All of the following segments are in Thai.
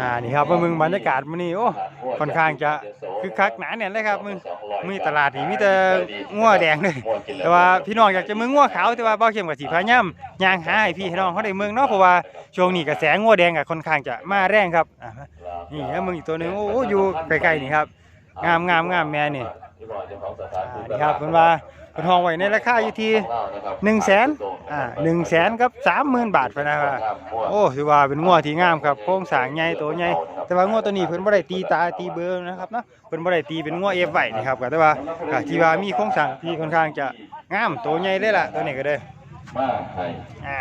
อ่านี่ครับมามึงบรรยากาศมื้อนี้โอ้ค่อนข้างจะคึกคักหนาแน่นเลยครับมึงมีตลาดนี่มีแต่งัวแดงเลยแต่ว่าพี่น้องอยากจะมึงงัวขาวแต่ว่าเบ้าเข้มกับสีพายามย่างหาให้พี่ให้น้องเขาได้เมืองเนาะเพราะว่าช่วงนี้กระแสงัวแดงก็ค่อนข้างจะมาแรงครับอ่านี่แล้วมึงอีกตัวหนึงโอ้อยู่ใกล้ๆนี่ครับ งามงามงามแม่นี่อ่านี่ครับเพิ่นว่า เพิ่นห้องไว้ในราคาอยู่ที่1 0 0 0 0แสนอ่า1 0 0 0 0แสนกับ30,000บาทพะนะครับโอ้ถือว่าเป็นงัวที่งามครับโครงสร้างใหญ่ตัวใหญ่แต่ว่างัวตัวนี้เพิ่นบ่ได้ตีตาตีเบอร์นะครับเนาะเพิ่นบ่ได้ตีเป็นงัวเอฟไว้นี่ครับก็แต่ว่าก็ที่ว่ามีโครงสร้างที่ค่อนข้างจะงามตัวใหญ่เลยล่ะตัวนี้ก็เด้อมาไทยอ่า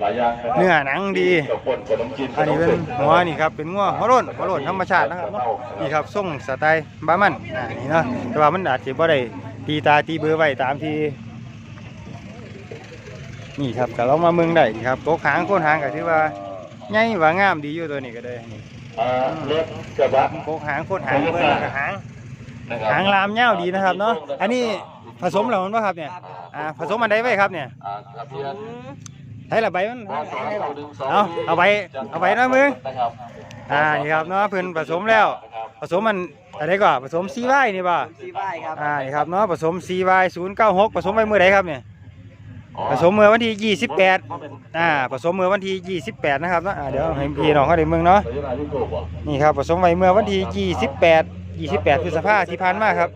หลายอย่างะครับเนื้อหนังดีกับคนขนมจีนอันนี้เป็นหัวนี่ครับเป็นงัวหัวโล้นหัวโล้นธรรมชาตินะครับเนาะนี่ครับทรงสไตล์บามันอ่านี่เนาะแต่ว่ามันอาจสิบ่ได้ ตีตาตีเบอร์ไว้ตามที่นี่ครับก็ลองมาเมืองได้นี่ครับโกกหางโคนหางก็ถือว่าใหญ่ว่างามดีอยู่ตัวนี้ก็เด้อนี่อ่ารถกระบะโกกหางโคตรหางเพิ่นก็หางนะครับหางลามยาวดีนะครับเนาะอันนี้ผสมแล้วมันป่ะครับเนี่ยอ่าผสมอันใดไว้ครับเนี่ยอ่าทะเบียนใช้ละใบมันสามสองหนึ่งสองเอาเอาใบเอาใบนะมึงนะครับอ่านี่ครับเนาะเพิ่นผสมแล้วนะครับ ผสมมันอะไรก่อนผสม CY นี่ป่ะซีบ้ายครับอ่านี่ครับเนาะผสม CY 096ผสมไว้เมื่อใดครับเนี่ยผสมเมื่อวันที่ 28อ่าผสมเมื่อวันที่ 28 นะครับเนาะอ่าเดี๋ยวให้พี่น้องเขาได้เมืองเนาะสัญญาณที่ถูกบ่นี่ครับผสมไว้เมื่อวันที่ 28 28 พฤษภาที่ผ่านมาครับ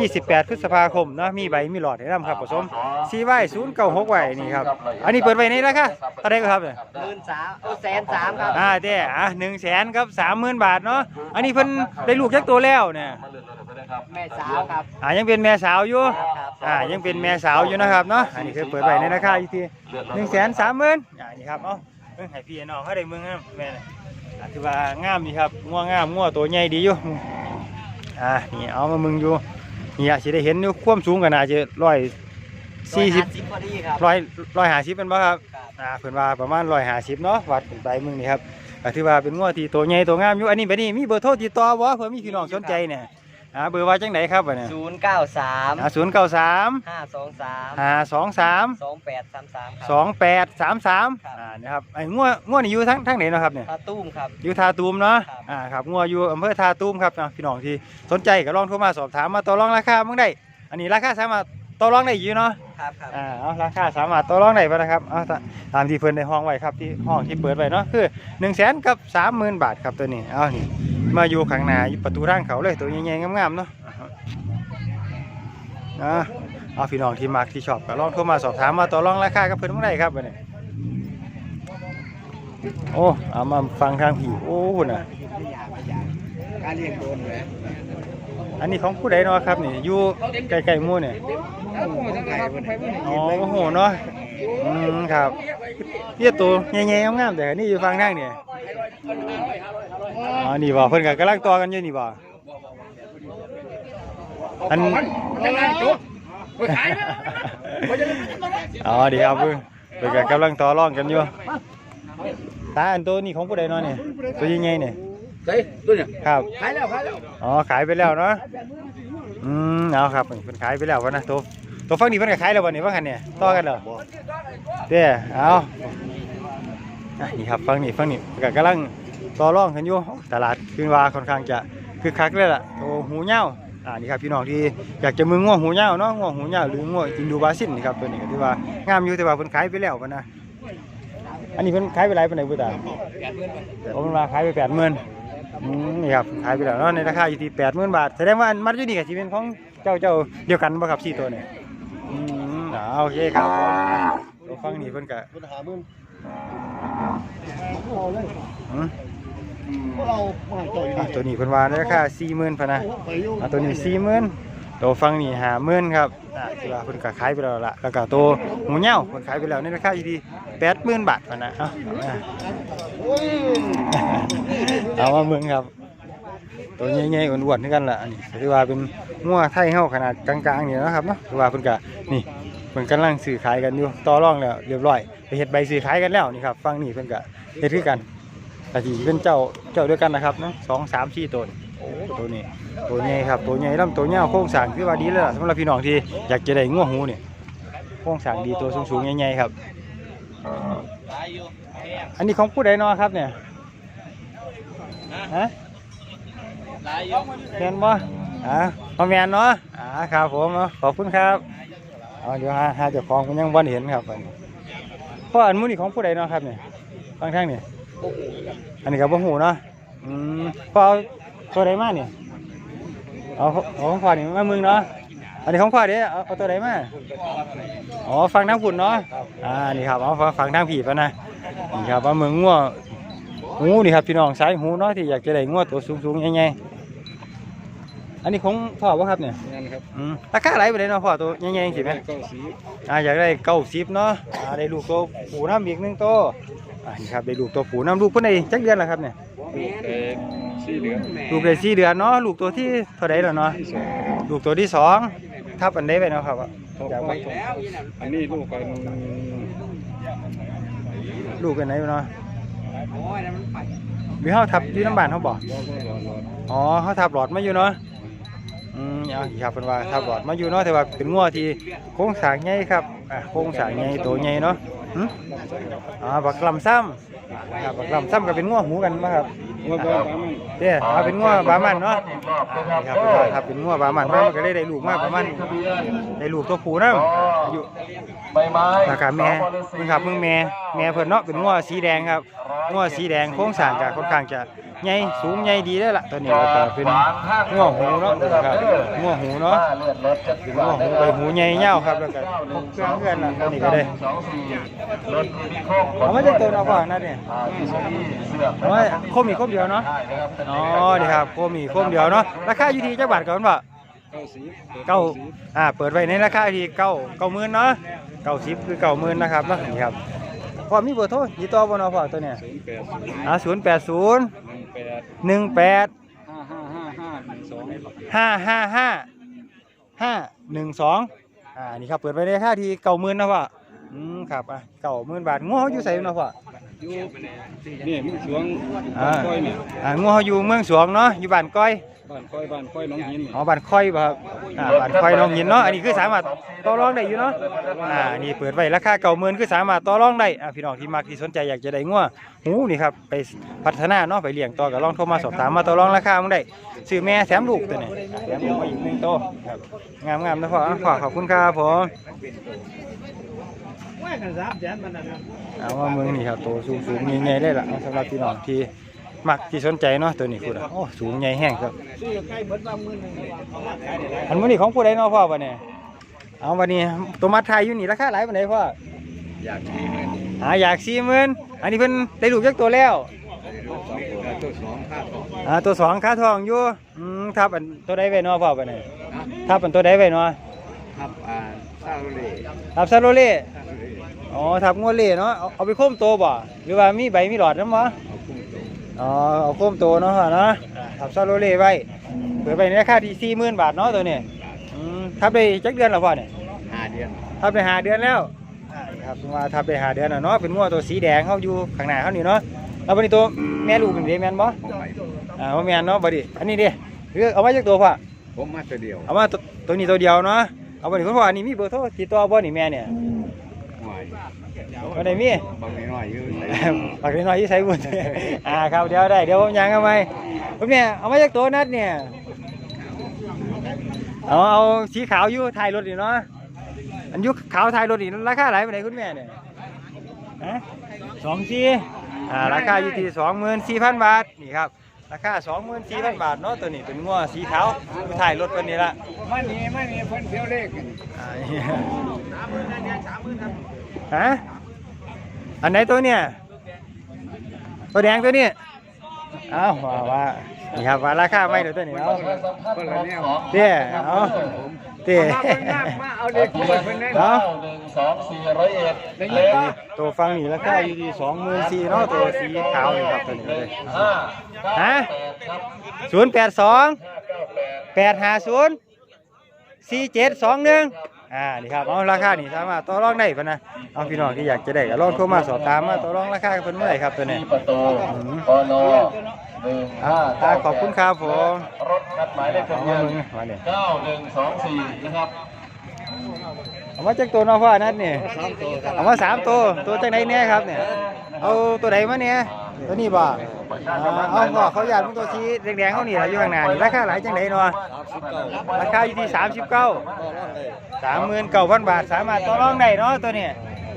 28 พฤษภาคมเนาะมีใบมีหลอดให้นำครับผสมซีไว้ศูนย์เก้าหกไว้นี่ครับ อันนี้เปิดไว้ในราคาเท่าไหรครับเนี่ยหมื่นสามโอ้แสนสามครับอ่าเด้อะหนึ่งแสนครับสามหมื่นบาทเนาะอันนี้เพิ่นได้ลูกจักตัวแล้วเนี่ยมาเลื่อนรถไปนะครับแม่สาวครับอ่ายังเป็นแม่สาวอยู่ครับอ่ายังเป็นแม่สาวอยู่นะครับเนาะอันนี้คือเปิดไว้ในราคาอยู่ที่หนึ่งแสนสามหมื่นอ่านี่ครับเอ้าเพิ่งให้พี่น้องเขาได้เมืองครับแม่น่ะอ่าถือว่างามดีครับงัวงามงัวตัวใหญ่ดีอยู่ อ่านี่เอามามึงอยู่นี่อาจจะได้เห็นอยู่ความสูงกันอาจจะร้อยสี่สิบสิบพอดีครับร้อยร้อยห้าสิบเป็นป่ะครับครับอ่าเพิ่นว่าประมาณร้อยห้าสิบเนาะวัดเป็นใบมึงนี่ครับก็ถือว่าเป็นงัวที่ตัวใหญ่ตัวงามอยู่อันนี้ไปนี่มีเบอร์โทรติดต่อบ่เผื่อมีพี่น้องสนใจเนี่ย อ่าเบอร์ว่าจังไหนครับบัดเนี่ยศูนย์เก้าสามอ่าศูนย์เก้าสามห้าสองสามห้าสองสามสองแปดสามสามครับสองแปดสามสามครับอ่านะครับไอ้งัวงัวนี่อยู่ทั้งทั้งไหนเนาะครับเนี่ยปลาตุ้มครับอยู่ทาตูมเนาะครับอ่าครับงัวอยู่อำเภอทาตูมครับเนาะพี่น้องที่สนใจก็ลองโทรมาสอบถามมาต่อรองราคามึงได้ อันนี้ราคาสามารถต่อรองได้อยู่เนาะครับครับอ่าเอาราคาสามารถต่อรองได้ป่ะนะครับเอาตาตามที่เพิ่นในห้องไว้ครับที่ห้องที่เปิดไว้เนาะคือ1นึ่งแสนกับสามหมื่นบาทครับตัวนี้เอานี่ มาอยู่ข้างหน้าอยู่ประตูทางเขาเลยตัวใหญ่ๆงามๆเนาะอ่าเอาพี่น้องที่มักที่ชอบก็ลองโทรมาสอบถามมาต่อรองราคากับเพิ่นเมื่อไรครับวันนี้โอ้เอามาฟังทางผีโอ้หุ่นอะการเลี้ยงโดนเลยอันนี้ของผู้ใดเนาะครับนี่อยู่ไกลๆมู่เนี่ยอ๋อโอ้โหเนาะ อืมครับเนี่ยตัวใหญ่ๆงามๆแต่นี่อยู่ฝั่งทางเนี่ยอ๋อนี่บ่เพิ่นก็กำลังต่อกันอยู่นี่บ่อันอ๋อดีครับเพิ่นเพิ่นก็กำลังต่อรองกันอยู่ตาอันตัวนี้ของผู้ใดเนาะเนี่ยตัวใหญ่ๆเนี่ยเฮ้ยตัวเนี่ยครับขายแล้วขายแล้วอ๋อขายไปแล้วเนาะอืมเอาครับเพิ่นขายไปแล้ววะนะตัว ตัวฝั่งนี้เพิ่นก็ขายแล้วบ่นี่ว่ากันเนี่ยต่อกันเหรอเด้อเอาอะนี่ครับฝั่งนี้ฝั่งนี้ก็กำลังต่อรองกันอยู่ตลาดคือว่าค่อนข้างจะคึกคักเลยล่ะตัวหูเหย้าอ่านี่ครับพี่น้องที่อยากจะมือง่วงหูเหย้าเนาะง่วงหูเหย้าหรือง่วงอินดูบาซินนี่ครับตัวนี้ก็ถือว่างามอยู่แต่ว่าเพิ่นขายไปแล้ววะนะอันนี้เพิ่นขายไปหลายปานใดบ่ตาผมเพิ่นว่าขายไป80,000อืมนี่ครับขายไปแล้วเนาะในราคาอยู่ที่แปดหมื่นบาทแสดงว่าอันมัดอยู่นี่กับที่เป็นของเจ้าเจ้าเดียวกันบ่ครับสี่ตัวเนี่ย อ่าโอเคครับตัวฟังนี่เพิ่นก็ปัญหามึงอืมพวกเรามาหาต่อยอะตัวนี้เพิ่นว่าในราคาสี่หมื่นพะนะไปอยู่อะตัวนี้สี่หมื่นตัวฟังนี่ห้าหมื่นครับอ่าที่ว่าเพิ่นก็ขายไปแล้วล่ะแล้วก็ตัวหมูเหย้าเพิ่นขายไปแล้วในราคาอยู่ที่แปดหมื่นบาทพะนะเอาเอาโอ้ยเอามาเมืองครับตัวใหญ่ๆอ้วนๆนี่กันล่ะอันนี้ถือว่าเป็นงัวไทยเฮาขนาดกลางๆนี่นะครับเนาะถือว่าเพิ่นก็นี่ เพิ่นกำลังซื้อขายกันอยู่ต่อรองแล้วเรียบร้อยไปเฮ็ดใบซื้อขายกันแล้วนี่ครับฝั่งนี้เพิ่นก็เฮ็ดคือกันแต่ที่เป็นเจ้าเจ้าด้วยกันนะครับนะสองสามสี่ตัวโอ้ตัวนี้ตัวใหญ่ครับตัวใหญ่ลำตัวเหี่ยโครงสร้างคือว่าดีเลยล่ะสำหรับพี่น้องที่อยากจะได้งัวหูเนี่โครงสร้างดีตัวสูงๆใหญ่ๆครับ อันนี้ของผู้ใดเนาะครับเนี่ยฮะหลายอยู่แมนบ่อ่าเอแมนเนาะอ่าครับผมเนาะขอบคุณครับ เอาเดี๋ยวหาหาเจ้าของมันยังบ่เห็นครับอันนี้พ่ออันมูนี่ของผู้ใดเนาะครับเนี่ยฟังทางนี่อันนี้ก็บ่ฮู้เนาะอืมพ่อเอาตัวใดมาเนี่ยเอาเอาของพ่อนี่มามึงเนาะอันนี้ของพ่อเด้เอาเอาตัวใดมาอ๋อฟังทางพุ่นเนาะอ่านี่ครับเอาฟังฟังทางผีปะนะนี่ครับว่าเมืองงัวหูนี่ครับพี่น้องสายหูเนาะที่อยากจะได้งัวตัวสูงๆใหญ่ๆ อันนี้ของพ่อบ่ครับเนี่ยนั่นครับอืมราคาไหลไปเลยเนาะพ่อตัวใหญ่ๆสิไหมเก้าสีอ่าอยากได้เก้าสิบเนาะอ่าได้ลูกตัวผูน้ำอีกหนึ่งตัวอ่านี่ครับได้ลูกตัวผูน้ำลูกเพิ่นได้จักเดือนแล้วครับเนี่ยลูกเอ็ดสี่เหลืองลูกได้สี่เดือนเนาะลูกตัวที่เท่าไดแล้วเนาะที่สองลูกตัวที่สองทับอันใดไปเนาะครับต่ออยากไปว่าอันนี้ลูกกันลูกกันไหนเนาะมีเฮาทับอยู่น้ำบ้านเฮาบ่รอก็รอรออ๋อเฮาทับหลอดมาอยู่เนาะ อืมเอาอีกครับเพิ่นว่าทับหลอดมาอยู่เนาะแต่ว่าเป็นงัวที่โครงสร้างใหญ่ครับอ่าโครงสร้างใหญ่ตัวใหญ่เนาะหึอ่าบักลำซ้ำครับบักลำซ้ำก็เป็นงัวหูกันมาครับว่าว่าว่ามันเด้เอาเป็นงัวบามันเนาะนี่ครับเป็นว่าถ้าเป็นงัวบามันมามันก็ได้ได้ลูกมาประมาณได้ลูกตัวผู้นำอายุใบไม้ราคาแม่มึงครับมึงแม่แม่เพิ่นเนาะเป็นงัวสีแดงครับงัวสีแดงโครงสร้างก็ค่อนข้างจะ ใหญ่สูงใหญ่ดีได้ล่ะตัวนี้แล้วก็เป็นงัวหูเนาะครับงัวหูเนาะเลือดรถจะเป็นงัวหูใบหูใหญ่าครับแล้วก็กเครื่องเพื่อนล่ะตัวนี้ก็ได้สองสี่รถมีโค้เอามาจากตัวเนาะพ่อนั่นเนี่ยอ่าที่สวีเสื้อเอามาโคมีโคมเดียวเนาะได้นะครับเป็นอ๋อนี่ครับโคมีโคมเดียวเนาะราคาอยู่ที่จักบาทก่อนบ่เก้าสีเก้าอ่าเปิดไว้ในราคาที่เก้าเก้าหมื่นเนาะเก้าสิบคือเก้าหมื่นนะครับเนาะนี่ครับพอมีเบอร์โทรยี่ต่อบ่เนาะพ่อตัวเนี้ยอ่าศูนย์แปดศูนย์ หนึ่งแปดหนึ่งแปดห้าห้าห้าห้าหนึ่งสองห้าห้าห้าห้าหนึ่งสองอ่านี่ครับเปิดไว้ในราคาที่เก้าหมื่นนะพ่ออืมครับอะเก้าหมื่นบาทงัวเขาอยู่ไสเนาะพ่อ อยู่นี่มึงสวงอ่าบ้านก้อยเนี่ยอ่างัวเขาอยู่เมืองสวงเนาะอยู่บ้านก้อยบ้านก้อยบ้านก้อยหน้องหินนี่อ๋อบ้านค่อยบ่ครับอ่าบ้านค่อยน้องหินเนาะอันนี้คือสามารถต่อรองได้อยู่เนาะอ่านี่เปิดไว้ราคาเก่าหมื่นคือสามารถต่อรองได้อ่าพี่น้องที่มักที่สนใจอยากจะได้งัวหูนี่ครับไปพัฒนาเนาะไปเลี้ยงต่อก็ลองโทรมาสอบถามมาต่อรองราคามึงได้ซื้อแม่แถมลูกตัวนี้แถมลูกมาอีกหนึ่งตัวครับงามๆนะพ่ออะพ่อขอบคุณครับผม เอาว่ามึงนี่ครับตัวสูงสูงๆใหญ่ๆเลยล่ะเอาสำหรับพี่น้องที่มักที่สนใจเนาะตัวนี้คุณอะโอ้สูงใหญ่แห้งครับอันมื้อนี้ของผู้ใดเนาะพ่อบัดนี้เอาบัดนี้ตัวมัดไทยอยู่นี่ราคาหลายปานใดพ่ออยากที่มันอ่าอยาก40,000อันนี้เพิ่นได้ลูกจักตัวแล้วตัวสองค่าทองอ่าตัวสองค่าทองอยู่อืมทับอันตัวใดไว้เนาะพ่อบัดนี้ทับอันตัวใดไว้เนาะครับอ่าซาโรเล่ทับซาโรเล่ซาโรเล่ อ๋อทับงัวเล่เนาะเอาเอาไปโค้มโตบ่หรือว่ามีใบมีหลอดนำบ่เอาคุ้มตัวอ๋อเอาโค้มโตเนาะพ่อเนาะอ่าทับซาโรเล่ไว้เปิดไปในราคาที่40,000บาทเนาะตัวนี้อืมทับได้จักเดือนแล้วพ่อเนี่ยห้าเดือนทับไปหาเดือนแล้วอ่านี่ครับถึงว่าทับไปหาเดือนแล้วเนาะเป็นงัวตัวสีแดงเขาอยู่ข้างหน้าเขานี่เนาะแล้ววันนี้ตัวแม่ลูกเป็นเดแมนบ่ผมไปอ่าว่าแมนเนาะบัดนี้อันนี้ดิเรือเอามาจากตัวพ่อผมมาตัวเดียว เอามาตัวตัวนี้ตัวเดียวเนาะ เอาบัดนี้คุณพ่ออันนี้มีเบอร์โทรติดต่อบ่นี่แม่เนี่ย หน่อยบ่ได้มีบางน้อยๆอยู่ไหนฝากนิดหน่อยที่ใช้บุญอ่าครับเดี๋ยวได้เดี๋ยวผมยังเอาไหมผมเนี่ยเอามาจากตัวนัดเนี่ยเอาเอาสีขาวอยู่ท้ายรถนี่เนาะอันอยุขาวท้ายรถนี่ราคาหลายปานใดคุณแม่เนี่ยฮะสองสี่อ่าราคาอยู่ที่สองหมื่นสี่พันบาทนี่ครับราคาสองหมื่นสี่พันบาทเนาะตัวนี้เป็นงัวสีขาวอยู่ท้ายรถตัวนี้ละมานี่มานี่เพิ่นเที่ยวเลขกันอ่า ฮะอันไหนตัวเนี่ย ตัวแดงตัวนี้เอ้าว่าว่านี่ครับว่าราคาไม่เดี๋ยวตัวนี้เอาคนละแนวเตี้ยเอาเตี้ยมาเอาเด็กเพิ่นเพิ่นได้เอาหนึ่งสองสี่ร้อยเอ็ดได้ยินป่ะตัวฟังนี่ราคาอยู่ที่สองหมื่นสี่เนาะตัวสีขาวนี่ครับตัวนี้เลยห้าฮะแปดครับศูนย์แปดสองห้าเก้าแปดแปดห้าศูนย์สี่เจ็ดสองหนึ่ง อ่านี่ครับเอาราคานี่สามารถต่อรองได้ปะนะเอาพี่น้องที่อยากจะได้ก็ลองโทรมาสอบถามมาต่อรองราคากับเพิ่นเมื่อไหร่ครับตัวนี้ ที่ประตูปนหนึ่งอ่าห้าอ่าขอบคุณครับผม รถคัดหมายเลขทะเอาเบียมานมึงมาเนี่ย เก้าหนึ่งสองสี่นะครับ เอาเอามาจากตัวเน้องพ่อนัดนี่สามตัวครับเอามาสามตัวตัวจากไหนเนี่ยครับเนี่ยเอาตัวไหนมาเนี่ยตัวนี้บ่อ่าเอาพ่อเขาอยากมึงตัวชี้แดงๆเขานี่ล่ะอยู่ข้างหน้านี่ราคาหลายจังไดเนาะสามสิบเก้าราคาอยู่ที่39ต่อรองได้39,000บาทสามารถต่อรองได้เนาะตัวนี้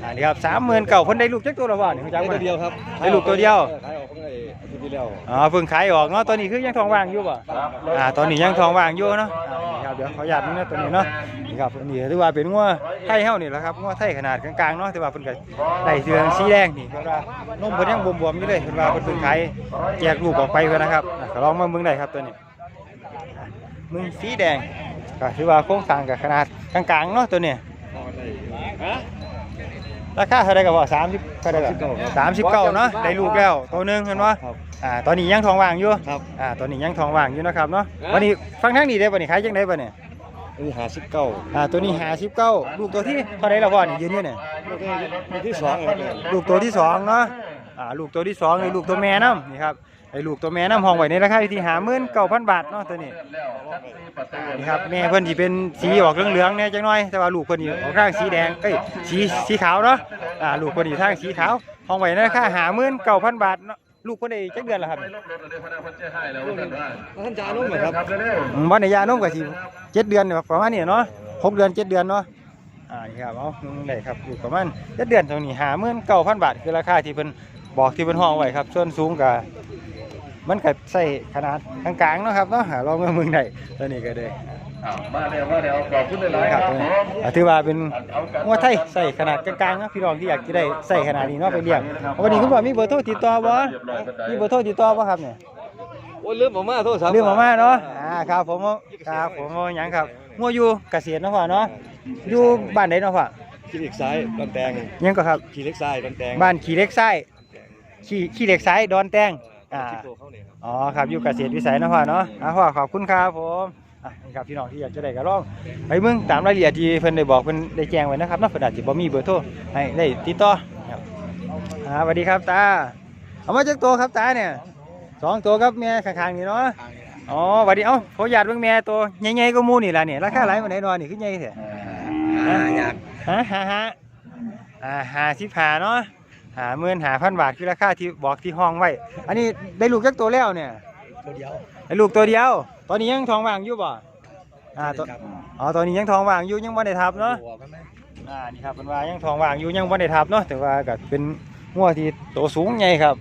อ่านี่ครับ39,000เพิ่นได้ลูกจักตัวและบ่นี่รู้จักได้บ่ตัวเดียวครับได้ลูกตัวเดียวขายออกของไอ้อาทิตย์ที่แล้วอ๋อเพิ่งขายออกเนาะตัวนี้คือยังทองว่างอยู่บ่อ่าตอนนี้ยังทองว่างอยู่เนาะอ่านี่ครับเดี๋ยวขออนุญาตมึงนะตัวนี้เนาะนี่ครับตัวนี้ถือว่าเป็นงัวไทยเฮานี่แหละครับงัวไทยขนาดกลางๆเนาะแต่ว่าเพิ่นก็ได้เสืองสีแดงนี่เพิ่นว่านมเพิ่นยังบวมๆอยู่เลยเพิ่นว่าเพิ่นเพิ่งขายแจกลูกออกไปเพิ่นนะครับอะก็ลองมาเบิ่งได้ครับตัวนี้มึงสีแดงก็ถือว่าโครงสร้างก็ขนาดกลางๆเนาะตัวนี้ต่อได้ ราคาเท่าไหร่ก็บ่30เท่าไหร่ก็39เนาะได้ลูกแล้วตัวหนึงเห็นบ่ครับ อ่าตอนนี้ยังทองว่างอยู่ครับอ่าตอนนี้ยังทองว่างอยู่นะครับเนาะวันนี้ฟังทางนี้ได้ป่ะนี่ขายจังได๋ป่ะเนี่ยนี่หาสิบเก้าอ่าตัวนี้59ลูกตัวที่เท่าไหร่ละพ่อนี่ยืนอยู่เนี่ยมีที่สองครับเนี่ยลูกตัวที่สองเนาะอ่าลูกตัวที่สองนี่ลูกตัวแม่น้ำนี่ครับ ไอ้ลูกตัวแม่น้ำห้องไว้ในราคาอยู่ที่59,000บาทเนาะตัวนี้นี่ครับแม่เพิ่นสิเป็นสีออกเหลืองๆเนี่ยจังน้อยแต่ว่าลูกเพิ่นนี่ออกทางสีแดงเอ้ยสีสีขาวเนาะอ่าลูกเพิ่นนี่ทางสีขาวห้องไว้ในราคา59,000บาทเนาะลูกเพิ่นได้จักเดือนแล้วครับท่านจานุ่มเหรอครับอืมวันในยานมก็สิเจ็ดเดือนเนี่ยประมาณนี้เนาะหกเดือนเจ็ดเดือนเนาะอ่านี่ครับเอานุ่งได้ครับอยู่ประมาณเจ็ดเดือนเท่านี้หาหมื่นเก้าพันบาทคือราคาที่เพิ่นบอกที่เพิ่นห้องไว้ครับส่วนสูงก็ มันก็ใส่ขนาดกลางๆเนาะครับเนาะหาลองมาเมืองได้ตัวนี้ก็ได้มาเดี๋ยวมาเดี๋ยวขอบคุณหลายนะๆคครัรับบตัวนี้อ่าถือว่าเป็นงัวไทยใส่ขนาดกลางๆเนาะพี่น้องที่อยากจะได้ใส่ขนาดนี้เนาะไปเลี้ยงวันนี้คุณพ่อมีเบอร์โทรติดต่อบ่มีเบอร์โทรติดต่อบ่ครับเนี่ยโอ้ยลืมผมมาโทษครับเรื่องมาม่าเนาะอ่าครับผมเอาครับผมเอาหยังครับงัวอยู่เกษตรเนาะพ่อเนาะอยู่บ้านไหนเนาะพ่อขี้เหล็กซ้ายดอนแตงยังก็ครับขี้เหล็กซ้ายดอนแตงบ้านขี้เหล็กไส้ขี้ขี้เหล็กไส้ดอนแตง อ่าสิบตัวเขาเนี่ยครับ อ๋อครับอยู่เกษตรวิสัยเนาะพ่อเนาะอ่าพ่อขอบคุณครับผมอะนี่ครับพี่น้องที่อยากจะได้ก็ลองไปเบิ่งตามรายละเอียดที่เพิ่นได้บอกเพิ่นได้แจ้งไว้นะครับเนาะเพิ่นอาจสิบ่มีเบอร์โทรให้ได้ติดต่อครับอ่าสวัสดีครับตาเอามาจากตัวครับตาเนี่ยสองตัวครับแม่ข้างๆนี่เนาะอ๋อสวัสดีเอ้าขออนุญาตเบิ่งแม่ตัวใหญ่ๆก็หมู่นี่ล่ะเนี่ยราคาหลายปานใดเนาะนี่คือใหญ่แท้อยากฮะฮะฮะอ่าหาสิบหาเนาะ หาหมื่นหาพันบาทคือราคาที่บอกที่ห้องไว้ อันนี้ได้ลูกจักตัวแล้วเนี่ย ตัวเดียวได้ลูกตัวเดียว ตอนนี้ยังทองว่างอยู่บ่อ่าตัวอ๋อตอนนี้ยังทองว่างอยู่ยังบ่ได้ทับเนาะหัวกันไหมอ่านี่ครับเป็นว่ายังทองว่างอยู่ยังบ่ได้ทับเนาะแต่ว่าก็เป็นงัวที่โตสูงใหญ่ครับ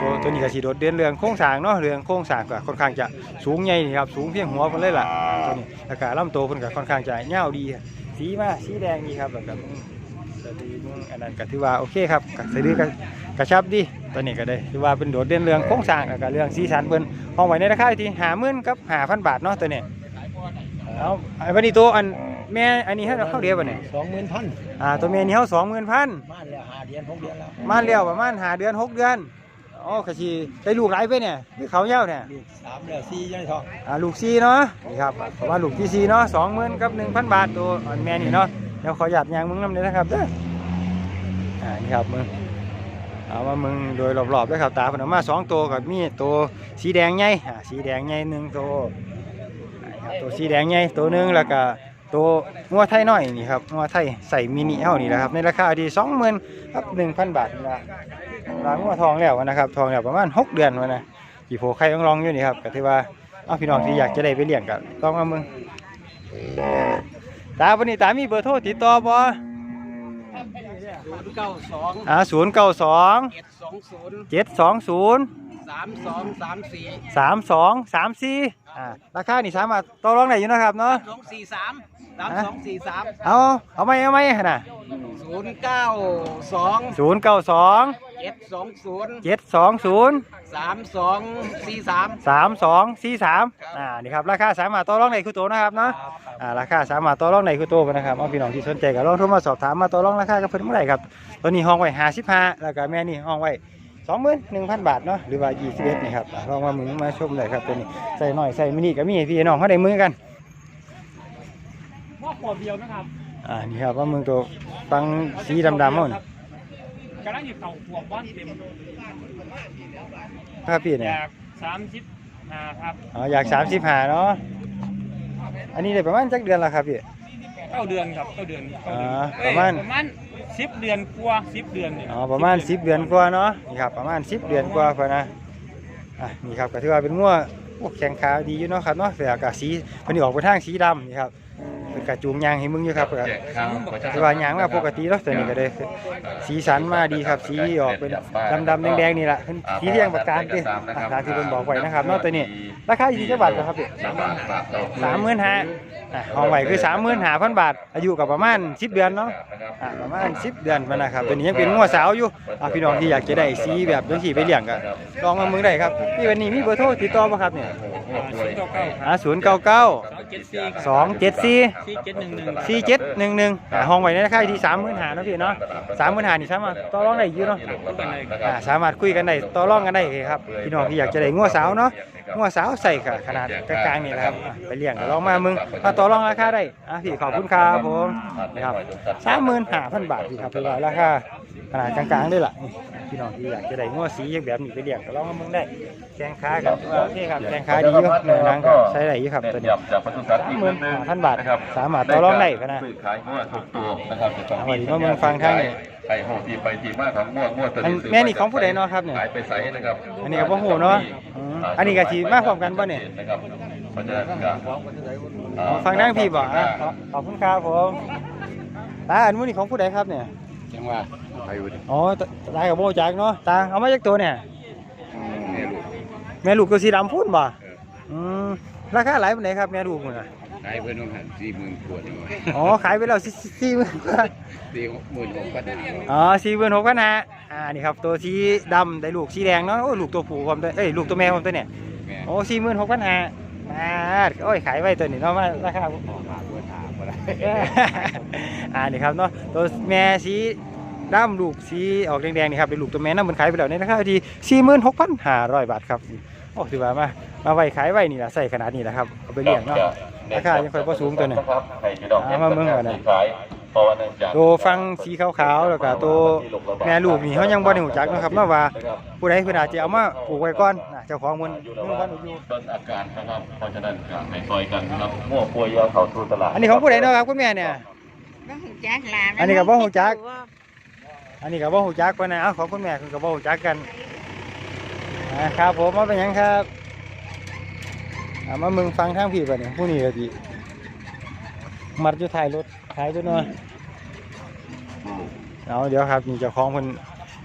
ตัวตัวนี้ก็สิโดดเด่นเรื่องโครงสร้างเนาะเรื่องโครงสร้างก็ค่อนข้างจะสูงใหญ่นี่ครับสูงเพียงหัวเพิ่นเลยล่ะตัวนี้แล้วก็ลำตัวเพิ่นก็ค่อนข้างจะยาวดีสีมาสีแดงนี่ครับแล้วก็ สะดือมึงอันนั้นก็ถือว่าโอเคครับก็สะดือก็กระชับดีตัวนี้ก็ได้ถือว่าเป็นโดดเด่นเรื่องโครงสร้างแล้วก็เรื่องสีสันเพิ่นห้องไว้ในราคาที่50,000กับ5,000บาทเนาะตัวนี้เอาไอ้วันนี้ตัวอันแม่อันนี้ให้เราเข้าเดียวบ่เนี่ยสองหมื่นพันอ่าตัวเมียนี่เขาสองหมื่นพันมาแล้วหาเดือนหกเดือนแล้วมาเลี้ยวประมาณหาเดือนหกเดือนอ๋อกะชีได้ลูกหลายไปเนี่ยคือเขาเย้าเนี่ยลูกสามแล้วสี่ยังไงทองอ่าลูกซีเนาะนี่ครับประมาณลูกที่ซีเนาะสองหมื่นกับหนึ่งพันบาทตัวอ่อนแม่นี่เนาะเดี๋ยวขอหยาดยางมึงน้ำเลยนะครับเด้ออ่านี่ครับมึงเอามามึงโดยรอบๆด้วยครับตาเพนเอามาสองตัวกับมีตัวสีแดงใหญ่อ่าสีแดงใหญ่หนึ่งตัวครับตัวสีแดงใหญ่ตัวหนึ่งแล้วก็ตัวงัวไทยน้อยนี่ครับงัวไทยใส่มินิเอ้านี่แหละครับในราคาที่สองหมื่นครับหนึ่งพันบาทนะร้านงัวทองแล้วนะครับทองแล้วประมาณหกเดือนวะนะกี่โผไข่ต้องลองอยู่นี่ครับก็ถือว่าเอาพี่น้องที่อยากจะได้ไปเลี้ยงกันต้องมามึง ตาวันนี้ตามีเบอร์โทรติดต่อบ่ศูนย์เก้าสองอ่าศูนย์เก้าสองเจ็ดสองศูนย์เจ็ดสองศูนย์สามสองสามสี่สามสองสามสี่อ่าราคานี่สามารถต่อรองได้อยู่นะครับเนาะสองสี่สามสามสองสี่สามเอาเอาไหมเอาไหมหั่นน่ะศูนย์เก้าสองศูนย์เก้าสอง เจ็ดสองศูนย์เจ็ดสองศูนย์สามสองสี่สาม สามสองสี่สามอ่านี่ครับราคาสามารถต่อรองได้คือตัวนะครับเนาะอ่าราคาสามารถต่อรองได้คือตัวนะครับเอาพี่น้องที่สนใจก็ลองโทรมาสอบถามมาต่อรองราคากับเพิ่นเมื่อไหร่ครับตัวนี้ห้องไว้ห้าสิบห้าแล้วก็แม่นี่ห้องไว้สองหมื่นหนึ่งพันบาทเนาะหรือว่ายี่สิบเอ็ดนี่ครับอ่าลองมามึงมาชมเลยครับตัวนี้ใส่หน่อยใส่มินิก็มีให้พี่น้องเขาได้มือกัน ว่าขวบเดียวนะครับ อ่านี่ครับว่ามึงตัวฟังสีดำๆมั้ง กำลังอยู่เต่าขวบบ้านเต็มครับพี่เนี่ยจากสามสิบห้าครับอ๋ออยากสามสิบห้าเนาะอันนี้ได้ประมาณจักเดือนแล้วครับพี่ไปก้าเดือนครับเก้าเดือนเก้าเดือนอ่าเอ้ยประมาณ ประมาณสิบเดือนกว่าสิบเดือนเนี่ยอ๋อประมาณ10เดือนกว่าเนาะนี่ครับประมาณ10เดือนกว่าพอนะอะนี่ครับก็ถือว่าเป็นงัวโอ้แข็งขาดีอยู่เนาะครับเนาะแต่กะสีเพิ่นนี่ออกไปทางสีดำนี่ครับเป็น กระจูงยางให้มึงอยู่ครับก็แจกข้าวประชาถือว่ายางมาปกติเนาะตัวนี้ก็ได้สีสันมาดีครับ สีออกเป็นดำๆแดงๆนี่แหละเพิ่นสีเรียงประการติอะตามที่เพิ่นบอกไว้นะครับเนาะตัวนี้ราคาอยู่ที่จังหวัดเหรอครับพี่สามบาทบาทต่อสามหมื่นห้าอะห้องไหวคือสามหมื่นห้าพันบาท อายุกับประมาณสิบเดือนเนาะอะประมาณสิบเดือนมันนะครับตัวนี้ยังเป็นงัวสาวอยู่อะพี่น้องที่อยากจะได้สีแบบจังสีไปเลี้ยงก็ลองมาเมืองได้ครับพี่วันนี้มีเบอร์โทรติดต่อป่ะครับเนี่ยศูนย์เก้าเก้าอ่าศูนย์เก้าเก้าสองเจ็ดสี่สองเจ็ดสี่สี่เจ็ดหนึ่งหนึ่งสี่เจ็ดหนึ่งหนึ่งอะห้องไหวในราคาที่สามหมื่นห้าเนาะพี่เนาะสามหมื่นห้านี่สามารถต่อรองได้อยู่เนาะอะสามารถคุยกันได้ต่อรองกันได้ครับพี่น้องที่อยากจะได้งัวสาวเนาะ งัวสาวใส่ค่ะขนาดกลางๆนี่แหละครับอะไปเลี้ยงก็ลองมามึงมาต่อรองราคาได้อะพี่ขอบคุณครับผมนะครับสามหมื่นห้าพันบาทพี่ครับเป็นราคาขนาดกลางๆด้วยล่ะนี่พี่น้องที่อยากจะได้งัวสีอย่างแบบนี้ไปเลี้ยงก็ลองมาเบิ่งได้แกงขาครับว่าโอเคครับแกงขาดีอยู่เนื้อหนังก็ใช้ได้อยู่ครับตัวนี้ จากปศุสัตว์อีก35,000บาทสามารถต่อรองได้ก็นะ ซื้อขายงัวถูกตัวนะครับจะต้อง เอาไว้ดีมาเมืองฟังทางนี่ ไข่โหที่ไปที่มาของงัวงัวตัวอันซื้แม่นี่ของผู้ใดเนาะครับเนี่ยขายไปใส่นะครับอันนี้ก็บ่ฮู้เนาะอืมอันนี้ก็สิมาพร้อมกันบ่เนี่ย นะครับเพราะฉะนั้นก็อ๋อฟังทางพี่บ่อะขอขอบคุณครับผมตาอันนู้นนี่ของผู้ใดครับเนี่ย จังว่าไปอยู่ดิอ๋อตตากับโบจักเนาะ ตาเอามาจากตัวเนี่ยนี่ลูกแม่ลูกตัวสีดำพูดบ่อืมราคาหลายปานใดครับแม่ลูกมื้อน่ะ ขายเพิ่นต้องหันสี่หมื่นขวดหน่อยอ๋อขายไปแล้วสี่หมื่นกว่าสี่หมื่นหกพันอ๋อสี่หมื่นหกพันห้าอ่านี่ครับตัวสีดำได้ลูกสีแดงเนาะโอ้ลูกตัวผู้ผมตัวเอ้ยลูกตัวแม่ผมตัวเนี่ยแม่โอ้สี่หมื่นหกพันห้าอ่าโอ้ยขายไว้ตัวนี้เนาะมาราคาอ่านี่ครับเนาะตัวแม่สีดำลูกสีออกแดงๆนี่ครับเป็นลูกตัวแม่น้ำมันขายไปแล้วในราคาที่สี่หมื่นหกพันห้าร้อยบาทครับโอ้ถือว่ามามาไว้ขายไว้นี่ละใส่ขนาดนี้แหละครับเอาไปเลี้ยงเนาะ ราคายังค่อยบ่สูงตัวนี้อ่ามาเบิ่งก่อนนะตัวฟังสีขาวๆแล้วก็ตัวแม่ลูกนี่เขายังบ่ได้หูจักเนาะครับเนาะว่าผู้ใดเพิ่นอาจจะเอามาปลูกไว้ก่อนน่ะเจ้าของเพิ่นเพิ่นบ่อยู่ต้นอาการนะครับเพราะฉะนั้นก็ไม่ซอยกันครับมั่วปัวยาเขาทูตลาดอันนี้ของผู้ใดเนาะครับคุณแม่เนี่ยบ่ฮู้จักหลานอันนี้ก็บ่ฮู้จักอันนี้ก็บ่ฮู้จักเพิ่นนะเอาของคุณแม่เพิ่นก็บ่ฮู้จักกันอ่าครับผมมาเป็นหยังครับ อ่ามามึงฟังทางพี่บัดนี้ผู้นี้ก็สิมัดอยู่ท้ายรถท้ายตัวเนาะเอาเดี๋ยวครับนี่เจ้าของเพิ่น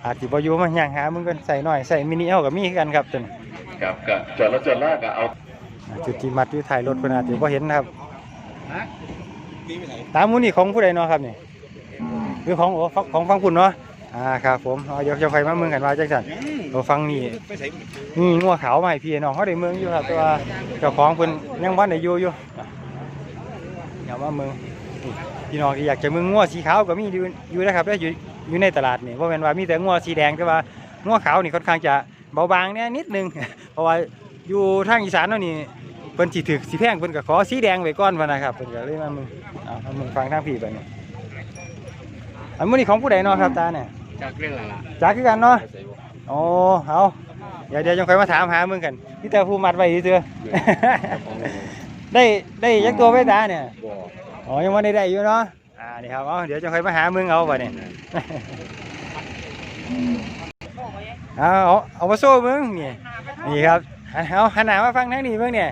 อาจสิบ่อยู่มาย่างหามึงกันใส่หน่อยใส่มินิเอาก็มีคือกันครับตัวนี้ครับก็จอดแล้วจอดลากก็เอาจุดที่มัดอยู่ถ่ายรถเพิ่นอาจจะบ่เห็นนะครับตามหมูนี่ของผู้ใดเนาะครับนี่คือของโอ้ของของฟังคุณเนาะ อ่าครับผมเอาเดี๋ยวจะค่อยมาเมืองกันว่าจังซั่นเราฟังนี่นี่งัวขาวมาให้พี่น้องเขาได้เมืองอยู่ครับแต่ว่าเจ้าของเพิ่นยังบ่ได้อยู่อยู่อะเดี๋ยวมาเมืองนี่พี่น้องที่อยากจะเมืองงัวสีขาวก็มีอยู่อยู่นะครับแล้วอยู่อยู่ในตลาดนี่บ่แม่นว่ามีแต่งัวสีแดงแต่ว่างัวขาวนี่ค่อนข้างจะเบาบางเนี่ยนิดนึงเพราะว่าอยู่ทางอีสานเนาะนี่เพิ่นสิถึกสิแพงเพิ่นก็ขอสีแดงไว้ก่อนว่านะครับเพิ่นก็เลยมามึงเอาเอามึงฟังทางพี่ไปนี่อันมื้อนี้ของผู้ใดเนาะครับตาเนี่ย จากเรื่องอะไรล่ะจักคือกันเนาะโอ้เอาเดี๋ยวเดี๋ยวจังค่อยมาถามหามึงกันพี่แต่ผู้มัดไว้อยู่เถื่อได้ได้ยักตัวไว้ตาเนี่ยอ๋อยังบ่ได้ได้อยู่เนาะอ่านี่ครับเอาเดี๋ยวจังค่อยมาหามึงเอาบ่เนี่ยเอาเอาเอามาโซ่มึงนี่นี่ครับเอาหันหน้ามาฟังทางนี้เบิ่งเนี่ย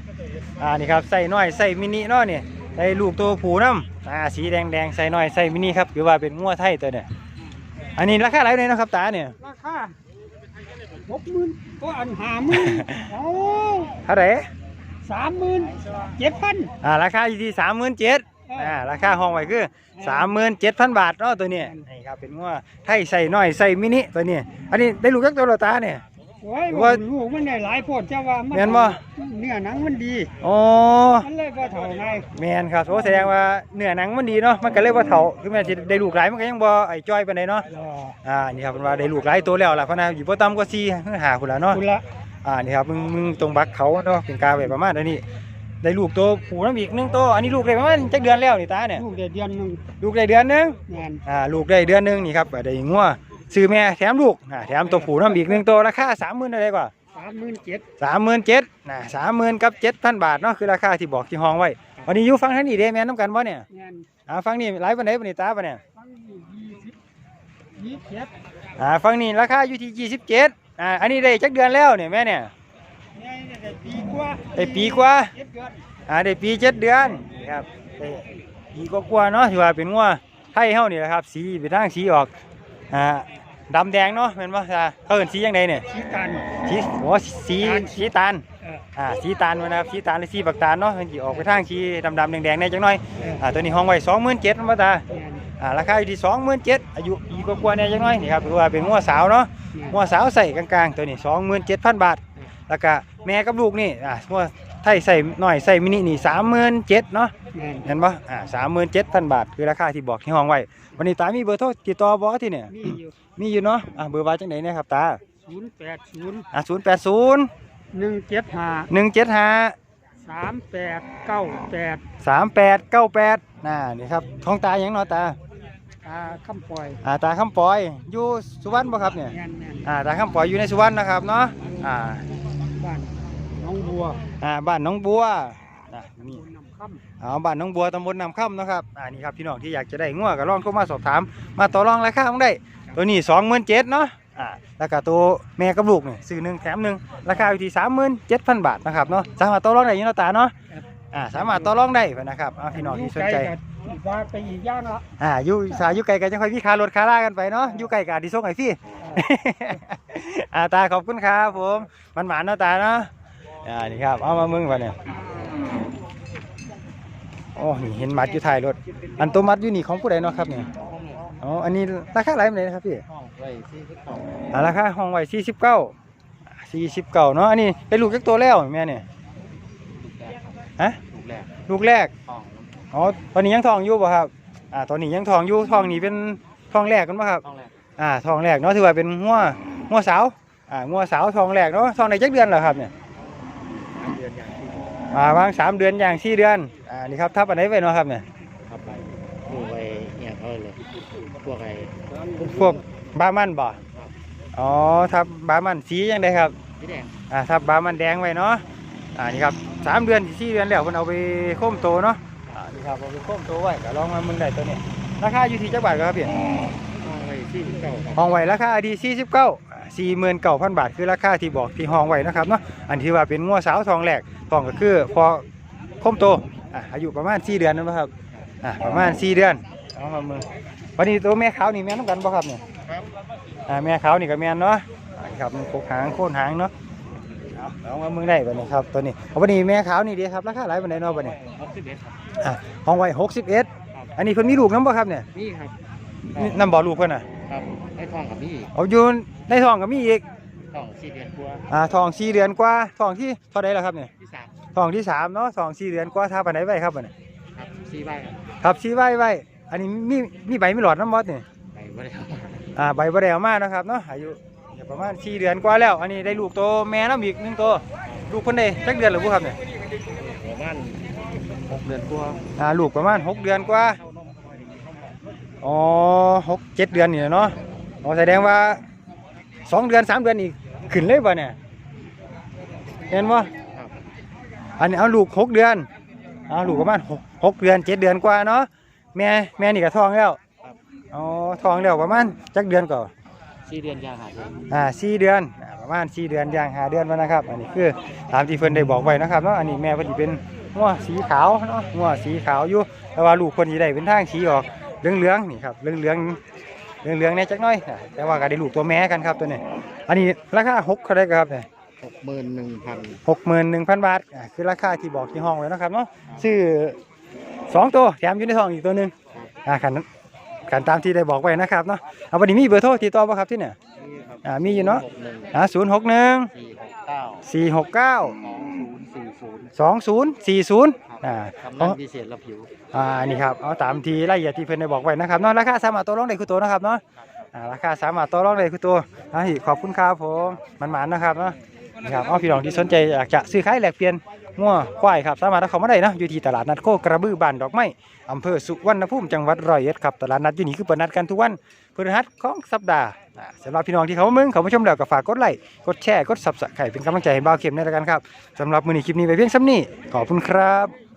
อ่านี่ครับใส่น้อยใส่มินิเนาะเนี่ยใส่ลูกตัวผูน้ำอ่าสีแดงแดงๆใส่น้อยใส่มินิครับคือว่าเป็นงัวไทยตัวเนี่ย อันนี้ราคาอะไรเนี่ยนาะครับตาเนี่ย ราคาหกหมื่นก็อันหาหมื่นโอ้เท่าไหร่สามหมื่นเจ็ดพันอ่าราคาอยู่ที่สามหมื่นเจ็ดอ่าราคาห้องไว้คือสามหมื่นเจ็ดพันบาทเนาะตัวเนี้นี่ครับเป็นงัวไทยใส่น้อยใส่มินิตัวนี้ อันนี้ได้ลูกยักษ์ตัวละตาเนี่ย โอ้ยว่าลูกมันได้หลายโพดเจ้าว่ามัแม่นบ่ เนื้อหนังมันดีอ๋อมันเลยว่าเท่าไงแมนครับโอ้แสดงว่าเนื้อหนังมันดีเนาะมันก็เลยว่าเถาคือแม่นสิได้ลูกหลายมันก็ยังบ่ไอ้จ้อยปานใดเนาะรออ่านี่ครับเป็นว่าได้ลูกหลายตัวแล้วล่ะเพราะนะอยู่บ่ต่ำกว่า4 5พุ่นล่ะเนาะ คุณละอ่านี่ครับมึงมึงตรงบักเขาเนาะเป็นกาแบบประมาณนี้ได้ลูกตัวผูน้ำอีกหนึงตัวอันนี้ลูกได้ประมาณจักเดือนแล้วนี่ตาเนี่ยลูกเดือนเดือนหนึ่งลูกได้เดือนหนึงแม่นอ่าลูกได้เดือนหนึงนี่ครับได้งัว ซื้อแม่แถมลูกอ่าแถมตัวผูน้ำอีกหนึงตัวราคา30,000อะไรกว่าสามหมื่นเจ็ด37,000นะ30,000กับ7,000บาทเนาะคือราคาที่บอกที่ห้องไว้วันนี้อยู่ฟังทางนี้เด้แม่นำกันบ่เนี่ยเงินอ่าฟังนี่หลายปานใดปานนี้ตาปานเนี่ยฟังนี่ยี่สิบยี่สิบเจ็ดอ่าฟังนี่ราคาอยู่ที่27อ่าอันนี้ได้จักเดือนแล้วเนี่ยแม่เนี่ยเนี่ยได้ปีกว่าได้ปีกว่าเจ็ดเดือนอ่าได้ปีเจ็ดเดือนนี่ครับได้ปีกว่าๆเนาะถือว่าเป็นงัวไทยเฮานี่แหละครับ สีเป็นทางสีออกอ่า ดำแดงเนาะแม่นบ่ตาเขาเอิ้นสีจังไดเนี่ยชี้กัน สีโอ้สีสีตาลเอออ่าสีตาลมันนะครับสีตาลหรือสีบักตาลเนาะมันสิออกไปทางสีดำๆแดงๆแหน่จังหน่อยเอออ่าตัวนี้ห้องไว้27,000มันบ่ตาเงินอ่าราคาอยู่ที่27,000อายุปีกว่าๆแหน่จังหน่อยนี่ครับถือว่าเป็นงัวสาวเนาะเงินงัวสาวใส่กลางๆ ตัวนี้ 27,000 บาท แล้วก็แม่กับลูกนี่อ่างัวไทยใส่หน่อยใส่มินินี่ 37,000เนาะเงินเห็นปะอ่า37,000 บาท คือราคาที่บอกที่ห้องไว้ วันนี้ตามีเบอร์โทรติดต่อบ่ที่เนี่ย มีอยู่มีอยู่เนาะอ่าเบอร์ว่าจังไดเนี่ยครับตาศูนย์แปดศูนย์อ่า080หนึ่งเจ็ดห้า175สามแปดเก้าแปด3898น่านี่ครับท้องตาหยังเนาะตาตาคำปล่อยอ่าตาคำปอย อยู่สุวรรณบ่ครับเนี่ยเงินเงินอ่าตาคำปอยอยู่ในสุวรรณนะครับเนาะอ่าบ้านน้องบัวอ่าบ้านหน้องบัว อ่านี่นำคำเอาบ้านหน้องบัวตำบลนำค่ำเนาะครับอ่านี่ครับพี่น้องที่อยากจะได้งัวก็ลองเข้ามาสอบถาม มาต่อรองราคาของได้ ตัวนี้สองหมื่นเจ็ดเนาะอ่าแล้วก็ตัวแม่กับลูกนี่ซื้อหนึ่งแถมหนึ่งราคาอยู่ที่สามหมื่นเจ็ดพันบาทนะครับเนาะสามารถต่อรองได้อยินเนาะตาเนาะอ่าสามารถต่อรองได้นะครับเอาพี่น้องที่สนใจอยู่ไกลกับว่าไปอีกย่านละอ่าอยู่สายอยู่ไกลกันจะค่อยมีคารถคาร่ากันไปเนาะอยู่ไกลกันที่ส่งไอ้พี่อ่าตาขอบคุณครับผมมันหมานเนาะตาเนาะอ่านี่ครับเอามามึงไปเนี่ย โอ้นี่เห็นมัดอยู่ท้ายรถ อันตัวมัดอยู่นี่ของผู้ใดเนาะครับเนี่ยอ๋อ อันนี้ราคาอะไรมันเลยนะครับพี่ห้องไว้ที่เขาอ่าราคาห้องไว้สี่สิบเก้าสี่สิบเก้าเนาะ อันนี้เป็นลูกจักตัวแล้วแม่เนี่ยฮะถูกแรกลูกแรกห้องอ๋อ ตอนนี้ยังทองอยู่ป่ะครับ อ่า ตอนนี้ยังทองอยู่ทองนี้เป็นทองแรกกันป่ะครับห้องแรก อ่า ทองแรกเนาะ ถือว่าเป็นงัวงัวสาว อ่างัวสาวทองแรกเนาะ ทองในจักเดือนเหรอครับเนี่ยเดือน อย่างที่อ่าวางสามเดือนอย่างสี่เดือน อ่า นี่ครับทับอันไหนไว้เนาะครับเนี่ยขับไปดูไปเนี่ยเขาเลยพวกไอ้พวกบามันบ่ อ๋อ ทับบามันสียังไงครับพี่แดง อ่า ทับบามันแดงไว้เนาะ อ่า นี่ครับสามเดือนสี่เดือนแล้วเพิ่นเอาไปโค้มโตเนาะ อ่า นี่ครับเอาไปโค้มโตไว้ก็ลองมามึงได้ตัวนี้ราคาอยู่ที่จักบาทครับพี่ห้องไว้ที่เก่าครับห้องไว้ราคาดี49 49,000บา ทคือราคาที่บอกที่ห้องไว้นะครับเนาะอันที่ว่าเป็นงัวสาวทองแหลกทองก็คือพอคมโตอะอายุประมาณ4เดือนนั่นบ่ครับอะประมาณ4เดือนเอามามือวันนี้ตัวแม่ขาวนี่แม่นำกันบ่ครับเนี่ยครับอ่าแม่ขาวนี่ก็แม่นเนาะอ่าครับมันโคกหางโค่นหางเนาะเอาเอามามึงได้บัดนี้ครับตัวนี้เอาบัดนี้แม่ขาวนี่เดีครับราคาหลายปานใดเนาะบัดนี้หกสิบเอ็ดครับอะห้องไว้61อันนี้เพิ่นมีลูกนํบ่ครับเนี่ยนี่ครับนี่นํบ่ลูกเพิ่นน่ะ ครับไอ้ทองกับนี่เอาอยู่ในท้องก็มีอีกทองสี่เดือนกว่าอ่าทองสี่เดือนกว่าทองที่เท่าไดแล้วครับเนี่ยที่สามทองที่สามเนาะทองสี่เดือนกว่าท่าปันไหนไว้ครับอันนี้ครับสี่ใบครับครับสี่ไว้ไว้อันนี้มีมีใบมีหลอดน้ำมอดนี่ไปไม่ได้ครับอ่าใบบ่ได้เอามานะครับเนาะอายุประมาณสี่เดือนกว่าแล้ว อันนี้ได้ลูกโตแม่น้ำอีกหนึ่งตัวลูกคนใดจักเดือนหรือบ่ครับเนี่ยประมาณหกเดือนกว่าอ่าลูกประมาณหกเดือนกว่า อ๋อหกเจ็ดเดือนนี่แหละเนาะอ๋อแสดงว่าสองเดือนสามเดือนอีกขึ้นเลยป่ะเนี่ยเห็นบ่ครับอันนี้เอาลูกหกเดือนเอาลูกประมาณหกหกเดือนเจ็ดเดือนกว่าเนาะแม่แม่นี่ก็ท้องแล้วอ๋อท้องแล้วประมาณจักเดือนก่อนสี่เดือนยาหาเดือนอ่าสี่เดือนอ่าประมาณสี่เดือนย่างหาเดือนมานะครับ อันนี้คือตามที่เพิ่นได้บอกไว้นะครับเนาะอันนี้แม่เพิ่นสิเป็นงัวสีขาวเนาะงัวสีขาวอยู่แต่ว่าลูกเพิ่นสิได้เป็นทางสีออก เหลืองๆนี่ครับเหลืองๆเหลืองๆเนี่ยจักหน่อยอ่าแต่ว่าก็ได้ลูกตัวแม่กันครับตัวนี้ อันนี้ราคาหกเท่าไหร่ครับเนี่ยหกหมื่นหนึ่งพันหกหมื่นหนึ่งพันบาทอ่าคือราคาที่บอกที่ห้องไว้นะครับเนาะซื้อสองตัวแถมอยู่ในท้องอีกตัวหนึ่งอ่าขันขันตามที่ได้บอกไว้นะครับเนาะเอาวันนี้มีเบอร์โทรติดต่อป่ะครับที่เนี่ยนี่ครับอ่ามีอยู่เนาะหกหนึ่งอ่าศูนย์หกหนึ่งสี่หกเก้าสี่หกเก้าสองศูนย์สี่ศูนย์ส องศูนย์สี่ศูนย์อ่าทำนั้นพิเศษรับผิว อ่านี่ครับเอาตามที่รายละเอียดที่เพิ่นได้บอกไว้นะครับเนาะราคาสามารถต่อรองได้คือตัวนะครับเนาะอ่าราคาสามารถต่อรองได้คือตัวอ่าขอบคุณครับผมมันหมานนะครับเนาะนี่ครับเอาพี่น้องที่สนใจอยากจะซื้อขายแลกเปลี่ยนงัวควายครับสามารถเอาเข้ามาได้นะอยู่ที่ตลาดนัดโคกระบือบ้านดอกไม้อำเภอสุวรรณภูมิจังหวัดร้อยเอ็ดครับตลาดนัดอยู่นี่คือเปิดนัดกันทุกวันพฤหัสของสัปดาห์อ่าสำหรับพี่น้องที่เขามาเมืองเขามาชมแล้วก็ฝากกดไลค์กดแชร์กดซับสไครต์เป็นกำลังใจให้บ่าวเข้มในรายการครับสำหรับมื้อนี้คลิปนี้ไปเพียงซ้ำนี้ขอบคุณครับ